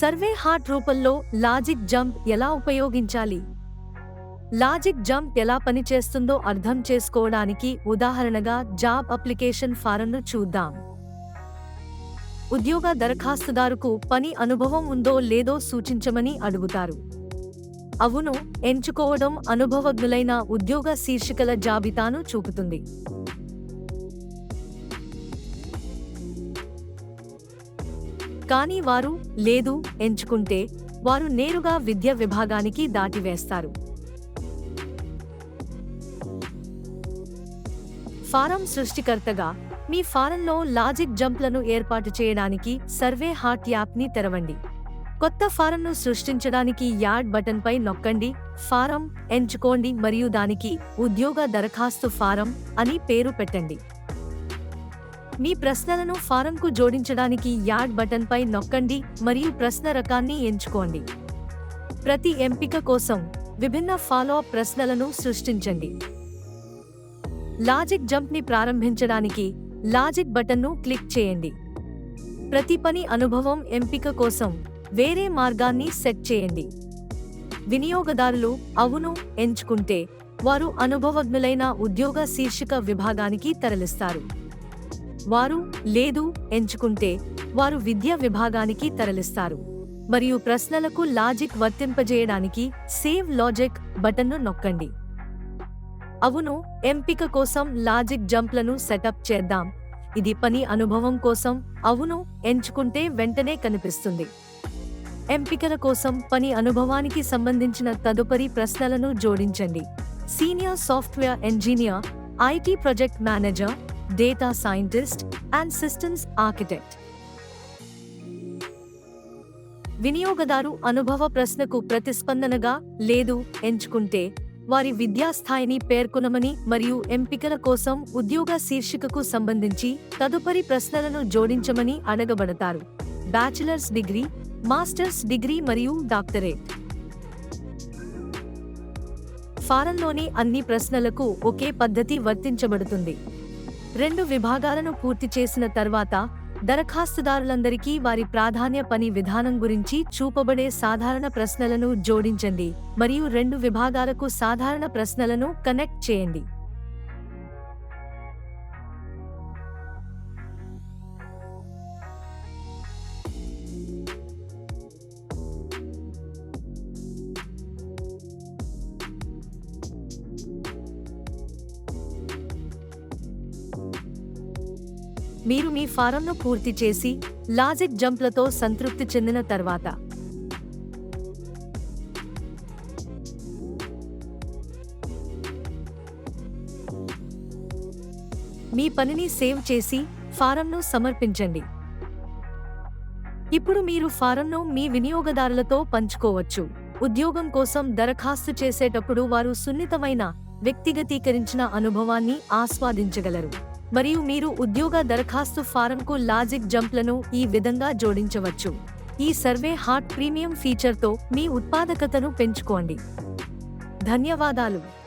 Survey heart రూపంలో logic jump ఎలా ఉపయోగించాలి? లాజిక్ జంప్ ఎలా పనిచేస్తుందో అర్థం చేసుకోవడానికి ఉదాహరణగా జాబ్ అప్లికేషన్ ఫారంను చూద్దాం. ఉద్యోగ దరఖాస్తుదారుకు పని అనుభవం ఉందో లేదో సూచించమని అడుగుతారు. అవును ఎంచుకోవడం అనుభవజ్ఞులైన ఉద్యోగ శీర్షికల జాబితాను చూపుతుంది. కానీ వారు లేదు ఎంచుకుంటే వారు నేరుగా విద్య విభాగానికి దాటివేస్తారు. ఫారం సృష్టికర్తగా మీ ఫారంలో లాజిక్ జంప్లను ఏర్పాటు చేయడానికి సర్వే హార్ట్ యాప్ని తెరవండి. కొత్త ఫారంను సృష్టించడానికి యాడ్ బటన్పై నొక్కండి ఫారం ఎంచుకోండి మరియు దానికి ఉద్యోగ దరఖాస్తు ఫారం అని పేరు పెట్టండి. మీ ప్రశ్నలను ఫారంకు జోడించడానికి యాడ్ బటన్పై నొక్కండి మరియు ప్రశ్న రకాన్ని ఎంచుకోండి. ప్రతి ఎంపిక కోసం విభిన్న ఫాలో అప్ ప్రశ్నలను సృష్టించండి. లాజిక్ జంప్ని ప్రారంభించడానికి లాజిక్ బటన్ను క్లిక్ చేయండి. ప్రతి పని అనుభవం ఎంపిక కోసం వేరే మార్గాన్ని సెట్ చేయండి. వినియోగదారులు అవును ఎంచుకుంటే వారు అనుభవజ్ఞులైన ఉద్యోగ శీర్షిక విభాగానికి తరలిస్తారు. వారు లేదు ఎంచుకుంటే వారు విద్యా విభాగానికి తరలిస్తారు. మరియు ప్రశ్నలకు లాజిక్ వర్తింపజేయడానికి సేవ్ లాజిక్ బటన్ను నొక్కండి. అవును ఎంపిక కోసం లాజిక్ జంప్లను సెటప్ చేద్దాం. ఇది పని అనుభవం కోసం అవును ఎంచుకుంటే వెంటనే కనిపిస్తుంది. ఎంపికల కోసం పని అనుభవానికి సంబంధించిన తదుపరి ప్రశ్నలను జోడించండి. Senior software engineer IT project manager data scientist and systems architect వినియోగదారు అనుభవ ప్రశ్నకు ప్రతిస్పందనగా లేదు ఎంచుకుంటే వారి విద్యా స్థాయిని పేర్కొనమని మరియు ఎంపికల కోసం ఉద్యోగ శీర్షికకు సంబంధించి తదుపరి ప్రశ్నలను జోడించమని అడగబడతారు. బ్యాచిలర్స్ డిగ్రీ మాస్టర్స్ డిగ్రీ మరియు డాక్టరేట్. ఫారంలోని అన్ని ప్రశ్నలకు ఒకే పద్ధతి వర్తించబడుతుంది. రెండు విభాగాలను పూర్తి చేసిన తర్వాత దరఖాస్తుదారులందరికీ వారి ప్రాధాన్య పని విధానం గురించి చూపబడే సాధారణ ప్రశ్నలను జోడించండి మరియు రెండు విభాగాలకు సాధారణ ప్రశ్నలను కనెక్ట్ చేయండి. మీరు మీ ఫారంను పూర్తి చేసి లాజిక్ జంప్లతో సంతృప్తి చెందిన తర్వాత. మీ పనిని సేవ్ చేసి ఫారంను సమర్పించండి. ఇప్పుడు మీరు ఫారంను మీ వినియోగదారులతో పంచుకోవచ్చు. ఉద్యోగం కోసం దరఖాస్తు చేసేటప్పుడు వారు సున్నితమైన వ్యక్తిగతీకరించిన అనుభవాన్ని ఆస్వాదించగలరు. మరియు మీరు ఉద్యోగ దరఖాస్తు ఫారంకు లాజిక్ జంప్లను ఈ విధంగా జోడించవచ్చు. ఈ సర్వే హాట్ ప్రీమియం ఫీచర్తో మీ ఉత్పాదకతను పెంచుకోండి. ధన్యవాదాలు.